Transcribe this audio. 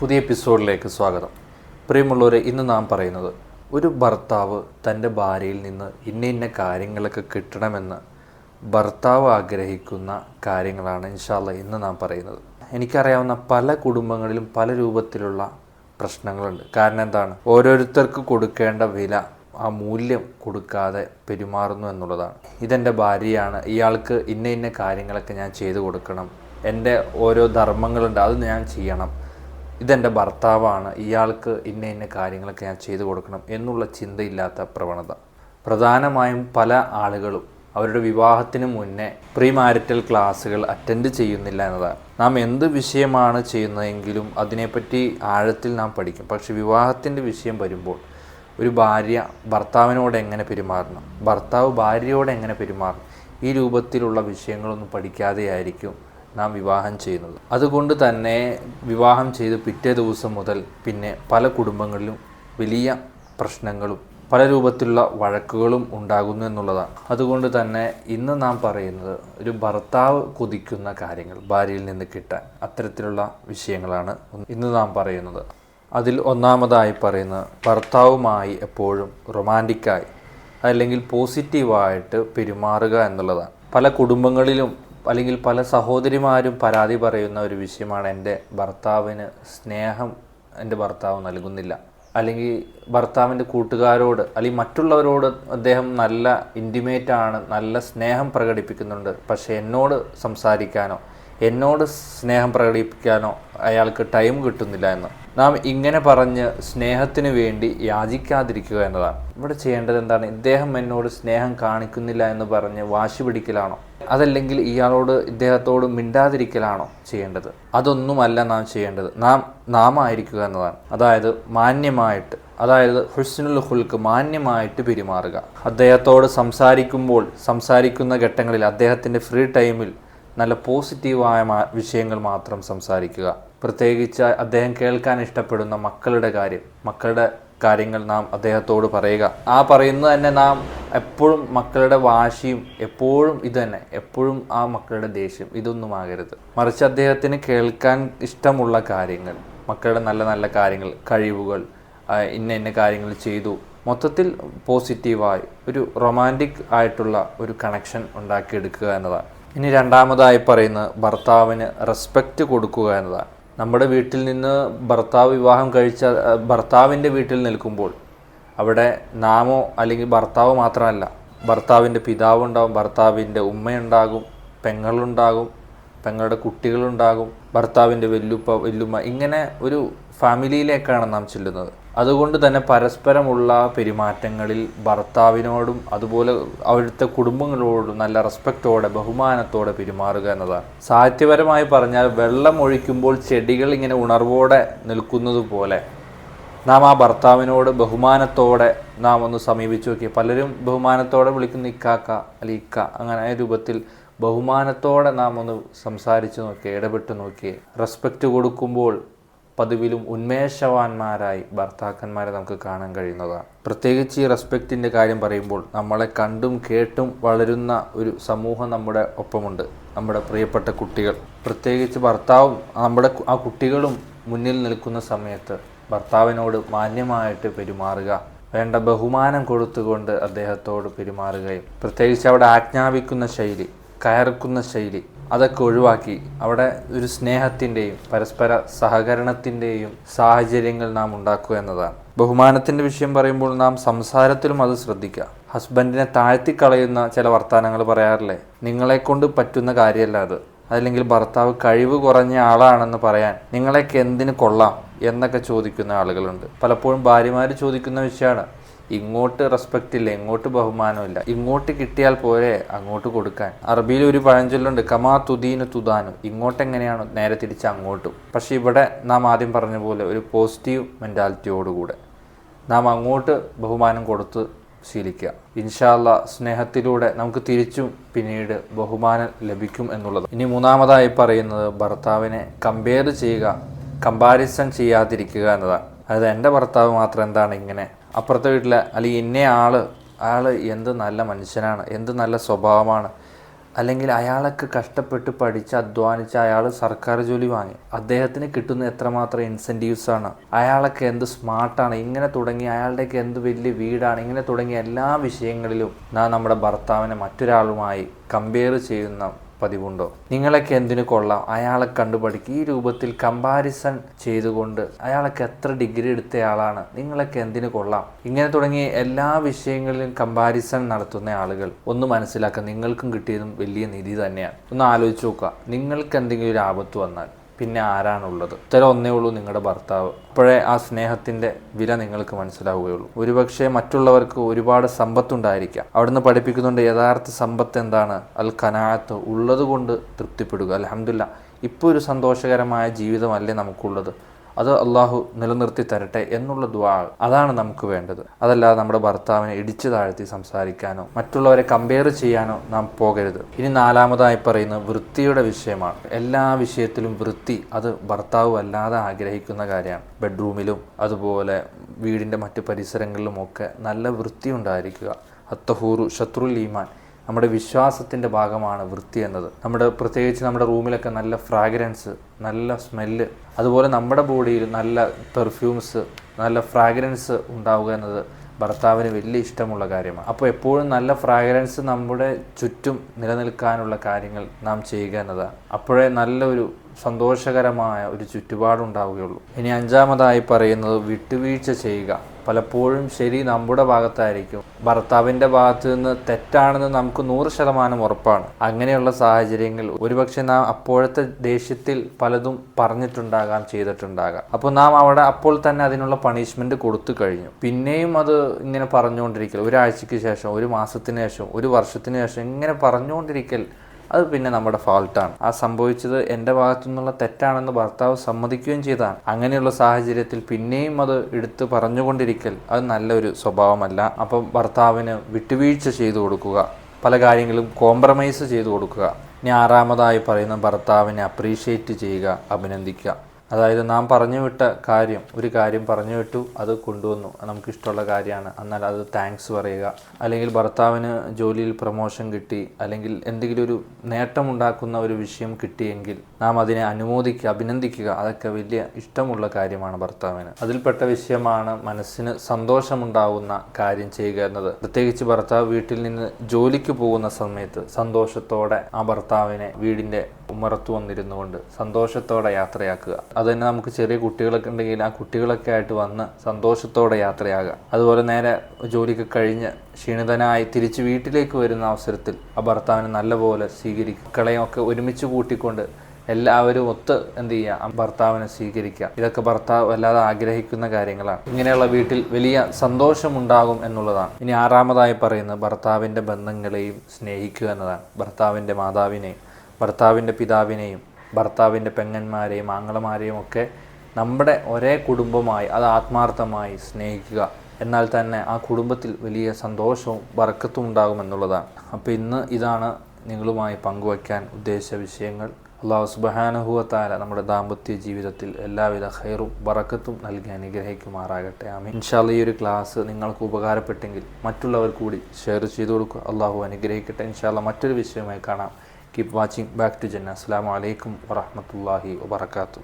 പുതിയ എപ്പിസോഡിലേക്ക് സ്വാഗതം. പ്രിയമുള്ളവരെ ഇന്ന് നാം പറയുന്നത് ഒരു ഭർത്താവ് തന്റെ ഭാര്യയിൽ നിന്ന് ഇന്ന ഇന്ന കാര്യങ്ങളൊക്കെ കിട്ടണമെന്ന് ഭർത്താവ് ആഗ്രഹിക്കുന്ന കാര്യങ്ങളാണ് ഇൻഷാല്ല ഇന്ന് നാം പറയുന്നത്. എനിക്കറിയാവുന്ന പല കുടുംബങ്ങളിലും പല രൂപത്തിലുള്ള പ്രശ്നങ്ങളുണ്ട്. കാരണം എന്താണ്? ഓരോരുത്തർക്ക് കൊടുക്കേണ്ട വില ആ മൂല്യം കൊടുക്കാതെ പെരുമാറുന്നു എന്നുള്ളതാണ്. ഇതെന്റെ ഭാര്യയാണ്. ഇയാൾക്ക് ഇന്ന ഇന്ന കാര്യങ്ങളൊക്കെ ഞാൻ ചെയ്തു കൊടുക്കണം. എന്റെ ഓരോ ധർമ്മങ്ങളുണ്ട്. അത് ഞാൻ ചെയ്യണം. ഇതെന്റെ ഭർത്താവാണ്. ഇയാൾക്ക് ഇന്ന ഇന്ന കാര്യങ്ങളൊക്കെ ഞാൻ ചെയ്തു കൊടുക്കണം എന്നുള്ള ചിന്തയില്ലാത്ത പ്രവണത. പ്രധാനമായും പല ആളുകളും അവരുടെ വിവാഹത്തിന് മുന്നേ പ്രീ മാരിറ്റൽ ക്ലാസ്സുകൾ അറ്റൻഡ് ചെയ്യുന്നില്ല എന്നതാണ്. നാം എന്ത് വിഷയമാണ് ചെയ്യുന്നതെങ്കിലും അതിനെപ്പറ്റി ആഴത്തിൽ നാം പഠിക്കും. പക്ഷെ വിവാഹത്തിന്റെ വിഷയം വരുമ്പോൾ ഒരു ഭാര്യ ഭർത്താവിനോട് എങ്ങനെ പെരുമാറണം? ഭർത്താവ് ഭാര്യയോട് എങ്ങനെ പെരുമാറണം? ഈ രൂപത്തിലുള്ള വിഷയങ്ങളൊന്നും പഠിക്കാതെയായിരിക്കും നാം വിവാഹം ചെയ്യുന്നത്. അതുകൊണ്ട് തന്നെ വിവാഹം ചെയ്ത് പിറ്റേ ദിവസം മുതൽ പിന്നെ പല കുടുംബങ്ങളിലും വലിയ പ്രശ്നങ്ങളും പല രൂപത്തിലുള്ള വഴക്കുകളും ഉണ്ടാകുന്നു എന്നുള്ളതാണ്. അതുകൊണ്ട് തന്നെ ഇന്ന് നാം പറയുന്നത് ഒരു ഭർത്താവ് കുതിക്കുന്ന കാര്യങ്ങൾ ഭാര്യയിൽ നിന്ന് കിട്ടാൻ അത്തരത്തിലുള്ള വിഷയങ്ങളാണ് ഇന്ന് നാം പറയുന്നത്. അതിൽ ഒന്നാമതായി പറയുന്നത് ഭർത്താവുമായി എപ്പോഴും റൊമാന്റിക്കായി അല്ലെങ്കിൽ പോസിറ്റീവായിട്ട് പെരുമാറുക എന്നുള്ളതാണ്. പല കുടുംബങ്ങളിലും അല്ലെങ്കിൽ പല സഹോദരിമാരും പരാതി പറയുന്ന ഒരു വിഷയമാണ് എന്റെ ഭർത്താവിന് സ്നേഹം എന്റെ ഭർത്താവ് നൽകുന്നില്ല. അല്ലെങ്കിൽ ഭർത്താവിന്റെ കൂട്ടുകാരോട് അല്ലെങ്കിൽ മറ്റുള്ളവരോട് അദ്ദേഹം നല്ല ഇന്റിമേറ്റ് ആണ് നല്ല സ്നേഹം പ്രകടിപ്പിക്കുന്നുണ്ട്. പക്ഷേ എന്നോട് സംസാരിക്കാനോ എന്നോട് സ്നേഹം പ്രകടിപ്പിക്കാനോ അയാൾക്ക് ടൈം കിട്ടുന്നില്ല എന്ന്. നാം ഇങ്ങനെ പറഞ്ഞ് സ്നേഹത്തിന് വേണ്ടി യാചിക്കാതിരിക്കുക എന്നതാണ്. ഇവിടെ ചെയ്യേണ്ടത് എന്താണ്? ഇദ്ദേഹം എന്നോട് സ്നേഹം കാണിക്കുന്നില്ല എന്ന് പറഞ്ഞ് വാശി പിടിക്കലാണോ? അതല്ലെങ്കിൽ ഇയാളോട് ഇദ്ദേഹത്തോട് മിണ്ടാതിരിക്കലാണോ ചെയ്യേണ്ടത്? അതൊന്നുമല്ല നാം ചെയ്യേണ്ടത്. നാം നാം ആയിരിക്കുക എന്നതാണ്. അതായത് മാന്യമായിട്ട് അതായത് ഹുസ്നുൽ ഹുൽക്ക് മാന്യമായിട്ട് പെരുമാറുക. അദ്ദേഹത്തോട് സംസാരിക്കുമ്പോൾ സംസാരിക്കുന്ന ഘട്ടങ്ങളിൽ അദ്ദേഹത്തിന്റെ ഫ്രീ ടൈമിൽ നല്ല പോസിറ്റീവായ വിഷയങ്ങൾ മാത്രം സംസാരിക്കുക. പ്രത്യേകിച്ച് അദ്ദേഹം കേൾക്കാൻ ഇഷ്ടപ്പെടുന്ന മക്കളുടെ കാര്യം മക്കളുടെ കാര്യങ്ങൾ നാം അദ്ദേഹത്തോട് പറയുക. ആ പറയുന്നത് തന്നെ നാം എപ്പോഴും മക്കളുടെ വാശിയും എപ്പോഴും ഇത് തന്നെ എപ്പോഴും ആ മക്കളുടെ ദേഷ്യം ഇതൊന്നും ആകരുത്. മറിച്ച് അദ്ദേഹത്തിന് കേൾക്കാൻ ഇഷ്ടമുള്ള കാര്യങ്ങൾ മക്കളുടെ നല്ല നല്ല കാര്യങ്ങൾ കഴിവുകൾ ഇന്ന ഇന്ന കാര്യങ്ങൾ ചെയ്തു. മൊത്തത്തിൽ പോസിറ്റീവായി ഒരു റൊമാന്റിക് ആയിട്ടുള്ള ഒരു കണക്ഷൻ ഉണ്ടാക്കിയെടുക്കുക എന്നതാണ്. ഇനി രണ്ടാമതായി പറയുന്നത് ഭർത്താവിന് റെസ്പെക്റ്റ് കൊടുക്കുക എന്നതാണ്. നമ്മുടെ വീട്ടിൽ നിന്ന് ഭർത്താവ് വിവാഹം കഴിച്ച ഭർത്താവിന്റെ വീട്ടിൽ നിൽക്കുമ്പോൾ അവിടെ നാമോ അല്ലെങ്കിൽ ഭർത്താവ് മാത്രമല്ല ഭർത്താവിന്റെ പിതാവുണ്ടാകും ഭർത്താവിന്റെ ഉമ്മയുണ്ടാകും പെങ്ങളുണ്ടാകും പെങ്ങളുടെ കുട്ടികളുണ്ടാകും ഭർത്താവിന്റെ വെല്ലുപ്പ വെല്ലുമ്മ ഇങ്ങനെ ഒരു ഫാമിലിയിലേക്കാണ് നാം ചെല്ലുന്നത്. അതുകൊണ്ട് തന്നെ പരസ്പരമുള്ള പെരുമാറ്റങ്ങളിൽ ഭർത്താവിനോടും അതുപോലെ അവിടുത്തെ കുടുംബങ്ങളോടും നല്ല റെസ്പെക്റ്റോടെ ബഹുമാനത്തോടെ പെരുമാറുക എന്നതാണ്. സാഹിത്യപരമായി പറഞ്ഞാൽ വെള്ളം ഒഴിക്കുമ്പോൾ ചെടികൾ ഇങ്ങനെ ഉണർവോടെ നിൽക്കുന്നത് പോലെ നാം ആ ഭർത്താവിനോട് ബഹുമാനത്തോടെ നാം ഒന്ന് സമീപിച്ചു നോക്കി പലരും ബഹുമാനത്തോടെ വിളിക്കുന്ന ഇക്കാക്ക അല്ലെ ഇക്ക അങ്ങനെ രൂപത്തിൽ ബഹുമാനത്തോടെ നാം ഒന്ന് സംസാരിച്ചു നോക്കി ഇടപെട്ട് നോക്കി. റെസ്പെക്റ്റ് കൊടുക്കുമ്പോൾ പതിവിലും ഉന്മേഷവാന്മാരായി ഭർത്താക്കന്മാരെ നമുക്ക് കാണാൻ കഴിയുന്നതാണ്. പ്രത്യേകിച്ച് ഈ റെസ്പെക്റ്റിന്റെ കാര്യം പറയുമ്പോൾ നമ്മളെ കണ്ടും കേട്ടും വളരുന്ന ഒരു സമൂഹം നമ്മുടെ ഒപ്പമുണ്ട്. നമ്മുടെ പ്രിയപ്പെട്ട കുട്ടികൾ. പ്രത്യേകിച്ച് ഭർത്താവും നമ്മുടെ ആ കുട്ടികളും മുന്നിൽ നിൽക്കുന്ന സമയത്ത് ഭർത്താവിനോട് മാന്യമായിട്ട് പെരുമാറുക വേണ്ട ബഹുമാനം കൊടുത്തുകൊണ്ട് അദ്ദേഹത്തോട് പെരുമാറുകയും പ്രത്യേകിച്ച് അവിടെ ആജ്ഞാപിക്കുന്ന ശൈലി കയർക്കുന്ന ശൈലി അതൊക്കെ ഒഴിവാക്കി അവിടെ ഒരു സ്നേഹത്തിന്റെയും പരസ്പര സഹകരണത്തിന്റെയും സാഹചര്യങ്ങൾ നാം ഉണ്ടാക്കുക എന്നതാണ്. ബഹുമാനത്തിന്റെ വിഷയം പറയുമ്പോൾ നാം സംസാരത്തിലും അത് ശ്രദ്ധിക്കുക. ഹസ്ബൻഡിനെ താഴ്ത്തിക്കളയുന്ന ചില വർത്തമാനങ്ങൾ പറയാറില്ലേ? നിങ്ങളെ കൊണ്ട് പറ്റുന്ന കാര്യമല്ല അത്. അതല്ലെങ്കിൽ ഭർത്താവ് കഴിവ് കുറഞ്ഞ ആളാണെന്ന് പറയാൻ നിങ്ങളെയൊക്കെ എന്തിന് കൊള്ളാം എന്നൊക്കെ ചോദിക്കുന്ന ആളുകളുണ്ട്. പലപ്പോഴും ഭാര്യമാർ ചോദിക്കുന്ന വിഷയമാണ്. ഇങ്ങോട്ട് റെസ്പെക്റ്റ് ഇല്ല ഇങ്ങോട്ട് ബഹുമാനമില്ല ഇങ്ങോട്ട് കിട്ടിയാൽ പോരെ അങ്ങോട്ട് കൊടുക്കാൻ. അറബിയിൽ ഒരു പഴഞ്ചൊല്ലുണ്ട് കമാ തുദീന് തുദാനു. ഇങ്ങോട്ട് എങ്ങനെയാണ് നേരെ തിരിച്ച് അങ്ങോട്ടും. പക്ഷെ ഇവിടെ നാം ആദ്യം പറഞ്ഞ പോലെ ഒരു പോസിറ്റീവ് മെന്റാലിറ്റിയോടുകൂടെ നാം അങ്ങോട്ട് ബഹുമാനം കൊടുത്ത് ശീലിക്കുക. ഇൻഷാല്ല സ്നേഹത്തിലൂടെ നമുക്ക് തിരിച്ചും പിന്നീട് ബഹുമാനം ലഭിക്കും എന്നുള്ളത്. ഇനി മൂന്നാമതായി പറയുന്നത് ഭർത്താവിനെ കമ്പയർ ചെയ്യുക കമ്പാരിസൺ ചെയ്യാതിരിക്കുക എന്നതാണ്. അതായത് എന്റെ ഭർത്താവ് മാത്രം എന്താണ് ഇങ്ങനെ അപ്പുറത്തെ വീട്ടിലെ അല്ലെങ്കിൽ ഇന്ന ആൾ അയാൾ എന്ത് നല്ല മനുഷ്യനാണ് എന്ത് നല്ല സ്വഭാവമാണ്. അല്ലെങ്കിൽ അയാളൊക്കെ കഷ്ടപ്പെട്ട് പഠിച്ച് അധ്വാനിച്ച് അയാൾ സർക്കാർ ജോലി വാങ്ങി. അദ്ദേഹത്തിന് കിട്ടുന്ന എത്രമാത്രം ഇൻസെന്റീവ്സാണ് അയാളൊക്കെ എന്ത് സ്മാർട്ടാണ് ഇങ്ങനെ തുടങ്ങി അയാളുടെയൊക്കെ എന്ത് വലിയ വീടാണ്. ഇങ്ങനെ തുടങ്ങിയ എല്ലാ വിഷയങ്ങളിലും നാം നമ്മുടെ ഭർത്താവിനെ മറ്റൊരാളുമായി കമ്പയർ ചെയ്യുന്ന പതിവുണ്ടോ? നിങ്ങളൊക്കെ എന്തിനു കൊള്ളാം? അയാളെ കണ്ടുപഠിക്കുക ഈ രൂപത്തിൽ കമ്പാരിസൺ ചെയ്തുകൊണ്ട് അയാളൊക്കെ എത്ര ഡിഗ്രി എടുത്തയാളാണ് നിങ്ങളൊക്കെ എന്തിനു കൊള്ളാം? ഇങ്ങനെ തുടങ്ങിയ എല്ലാ വിഷയങ്ങളിലും കമ്പാരിസൺ നടത്തുന്ന ആളുകൾ. ഒന്ന് മനസ്സിലാക്കുക നിങ്ങൾക്കും കിട്ടിയതും വലിയ നിധി തന്നെയാണ്. ഒന്ന് ആലോചിച്ച് നോക്കുക. നിങ്ങൾക്ക് എന്തെങ്കിലും ഒരു ആപത്ത് വന്നാൽ പിന്നെ ആരാണുള്ളത്? ഉത്തരം ഒന്നേ ഉള്ളൂ നിങ്ങളുടെ ഭർത്താവ്. അപ്പോഴേ ആ സ്നേഹത്തിന്റെ വില നിങ്ങൾക്ക് മനസ്സിലാവുകയുള്ളൂ. ഒരുപക്ഷെ മറ്റുള്ളവർക്ക് ഒരുപാട് സമ്പത്തുണ്ടായിരിക്കാം. അവിടുന്ന് പഠിപ്പിക്കുന്നുണ്ട് യഥാർത്ഥ സമ്പത്ത് എന്താണ്? അൽ കനാത്ത് ഉള്ളത് കൊണ്ട് തൃപ്തിപ്പെടുക. അലഹമില്ല ഇപ്പോൾ ഒരു സന്തോഷകരമായ ജീവിതമല്ലേ നമുക്കുള്ളത്. അത് അള്ളാഹു നിലനിർത്തി തരട്ടെ എന്നുള്ള ദ്വാ അതാണ് നമുക്ക് വേണ്ടത്. അതല്ലാതെ നമ്മുടെ ഭർത്താവിനെ ഇടിച്ചു താഴ്ത്തി സംസാരിക്കാനോ മറ്റുള്ളവരെ കമ്പയർ ചെയ്യാനോ നാം പോകരുത്. ഇനി നാലാമതായി പറയുന്നത് വൃത്തിയുടെ വിഷയമാണ്. എല്ലാ വിഷയത്തിലും വൃത്തി അത് ഭർത്താവ് വല്ലാതെ ആഗ്രഹിക്കുന്ന കാര്യമാണ്. ബെഡ്റൂമിലും അതുപോലെ വീടിന്റെ മറ്റ് പരിസരങ്ങളിലും ഒക്കെ നല്ല വൃത്തി ഉണ്ടായിരിക്കുക അത്തഹൂറു ശത്രുൽ ഈമാൻ. നമ്മുടെ വിശ്വാസത്തിന്റെ ഭാഗമാണ് വൃത്തി എന്നത്. നമ്മുടെ പ്രത്യേകിച്ച് നമ്മുടെ റൂമിലൊക്കെ നല്ല ഫ്രാഗ്രൻസ് നല്ല സ്മെല്ല് അതുപോലെ നമ്മുടെ ബോഡിയിൽ നല്ല പെർഫ്യൂംസ് നല്ല ഫ്രാഗ്രൻസ് ഉണ്ടാവുക എന്നത് ഭർത്താവിന് വലിയ ഇഷ്ടമുള്ള കാര്യമാണ്. അപ്പോൾ എപ്പോഴും നല്ല ഫ്രാഗ്രൻസ് നമ്മുടെ ചുറ്റും നിലനിൽക്കാനുള്ള കാര്യങ്ങൾ നാം ചെയ്യുക എന്നതാണ്. അപ്പോഴേ നല്ലൊരു സന്തോഷകരമായ ഒരു ചുറ്റുപാടുണ്ടാവുകയുള്ളൂ. ഇനി അഞ്ചാമതായി പറയുന്നത് വിട്ടുവീഴ്ച ചെയ്യുക. പലപ്പോഴും ശരി നമ്മുടെ ഭാഗത്തായിരിക്കും. ഭർത്താവിന്റെ ഭാഗത്ത് നിന്ന് തെറ്റാണെന്ന് നമുക്ക് നൂറ് ശതമാനം ഉറപ്പാണ്. അങ്ങനെയുള്ള സാഹചര്യങ്ങൾ ഒരുപക്ഷെ നാം അപ്പോഴത്തെ ദേഷ്യത്തിൽ പലതും പറഞ്ഞിട്ടുണ്ടാകാം ചെയ്തിട്ടുണ്ടാകാം. അപ്പോൾ നാം അവിടെ അപ്പോൾ തന്നെ അതിനുള്ള പണിഷ്മെന്റ് കൊടുത്തു കഴിഞ്ഞു. പിന്നെയും അത് ഇങ്ങനെ പറഞ്ഞുകൊണ്ടിരിക്കൽ. ഒരാഴ്ചയ്ക്ക് ശേഷം ഒരു മാസത്തിന് ശേഷം ഒരു വർഷത്തിന് ശേഷം ഇങ്ങനെ പറഞ്ഞുകൊണ്ടിരിക്കൽ അത് പിന്നെ നമ്മുടെ ഫാൾട്ടാണ് ആ സംഭവിച്ചത് എന്റെ ഭാഗത്തു നിന്നുള്ള തെറ്റാണെന്ന് ഭർത്താവ് സമ്മതിക്കുകയും ചെയ്താണ്. അങ്ങനെയുള്ള സാഹചര്യത്തിൽ പിന്നെയും അത് എടുത്ത് പറഞ്ഞുകൊണ്ടിരിക്കൽ അത് നല്ലൊരു സ്വഭാവമല്ല. അപ്പം ഭർത്താവിന് വിട്ടുവീഴ്ച ചെയ്തു കൊടുക്കുക. പല കാര്യങ്ങളും കോംപ്രമൈസ് ചെയ്തു കൊടുക്കുക. ഇനി ആറാമതായി പറയുന്ന ഭർത്താവിനെ അപ്രീഷിയേറ്റ് ചെയ്യുക അഭിനന്ദിക്കുക. അതായത് നാം പറഞ്ഞു വിട്ട കാര്യം ഒരു കാര്യം പറഞ്ഞു വിട്ടു അത് കൊണ്ടുവന്നു. നമുക്ക് നമുക്കിഷ്ടമുള്ള കാര്യമാണ്. എന്നാൽ അത് താങ്ക്സ് പറയുക. അല്ലെങ്കിൽ ഭർത്താവിന് ജോലിയിൽ പ്രൊമോഷൻ കിട്ടി അല്ലെങ്കിൽ എന്തെങ്കിലും ഒരു നേട്ടമുണ്ടാക്കുന്ന ഒരു വിഷയം കിട്ടിയെങ്കിൽ നാം അതിനെ അനുമോദിക്കുക അഭിനന്ദിക്കുക. അതൊക്കെ വലിയ ഇഷ്ടമുള്ള കാര്യമാണ് ഭർത്താവിന്. അതിൽപ്പെട്ട വിഷയമാണ് മനസ്സിന് സന്തോഷമുണ്ടാകുന്ന കാര്യം ചെയ്യുക എന്നത്. പ്രത്യേകിച്ച് ഭർത്താവ് വീട്ടിൽ നിന്ന് ജോലിക്ക് പോകുന്ന സമയത്ത് സന്തോഷത്തോടെ ആ ഭർത്താവിനെ വീടിന്റെ ഉമ്മറത്ത് വന്നിരുന്നുകൊണ്ട് സന്തോഷത്തോടെ യാത്രയാക്കുക. അത് തന്നെ നമുക്ക് ചെറിയ കുട്ടികളൊക്കെ ഉണ്ടെങ്കിൽ ആ കുട്ടികളൊക്കെ ആയിട്ട് വന്ന് സന്തോഷത്തോടെ യാത്രയാകുക. അതുപോലെ നേരെ ജോലിക്ക് കഴിഞ്ഞ് ക്ഷീണിതനായി തിരിച്ച് വീട്ടിലേക്ക് വരുന്ന അവസരത്തിൽ ആ ഭർത്താവിനെ നല്ലപോലെ സ്വീകരിക്കുക. ഒക്കെ ഒരുമിച്ച് കൂട്ടിക്കൊണ്ട് എല്ലാവരും ഒത്ത് എന്ത് ചെയ്യുക? ഭർത്താവിനെ സ്വീകരിക്കുക. ഇതൊക്കെ ഭർത്താവ് വല്ലാതെ ആഗ്രഹിക്കുന്ന കാര്യങ്ങളാണ്. ഇങ്ങനെയുള്ള വീട്ടിൽ വലിയ സന്തോഷമുണ്ടാകും എന്നുള്ളതാണ്. ഇനി ആറാമതായി പറയുന്നത് ഭർത്താവിന്റെ ബന്ധങ്ങളെയും സ്നേഹിക്കുക എന്നതാണ്. ഭർത്താവിന്റെ മാതാവിനെയും ഭർത്താവിന്റെ പിതാവിനെയും ഭർത്താവിന്റെ പെങ്ങന്മാരെയും ആങ്ങളമാരെയും ഒക്കെ നമ്മുടെ ഒരേ കുടുംബമായി അത് ആത്മാർത്ഥമായി സ്നേഹിക്കുക. എന്നാൽ തന്നെ ആ കുടുംബത്തിൽ വലിയ സന്തോഷവും വറക്കത്തും ഉണ്ടാകുമെന്നുള്ളതാണ് അപ്പോൾ ഇന്ന് ഇതാണ് നിങ്ങളുമായി പങ്കുവയ്ക്കാൻ ഉദ്ദേശിച്ച വിഷയങ്ങൾ. അള്ളാഹു സുബഹാനുഹുവത്താല നമ്മുടെ ദാമ്പത്യ ജീവിതത്തിൽ എല്ലാവിധ ഹൈറും വറക്കത്തും നൽകി അനുഗ്രഹിക്കുമാറാകട്ടെ. ആമീൻ. ഇൻഷാല്ല ഈ ഒരു ക്ലാസ് നിങ്ങൾക്ക് ഉപകാരപ്പെട്ടെങ്കിൽ മറ്റുള്ളവർ കൂടി ഷെയർ ചെയ്തു കൊടുക്കുക. അള്ളാഹു അനുഗ്രഹിക്കട്ടെ. ഇൻഷാല്ല മറ്റൊരു വിഷയമായി കാണാം. കീപ് വാച്ചിങ് ബാക്ക് ടു ജന്ന അസ്സാം വലൈക്കും വറഹമത്തല്ലാഹി വാത്തു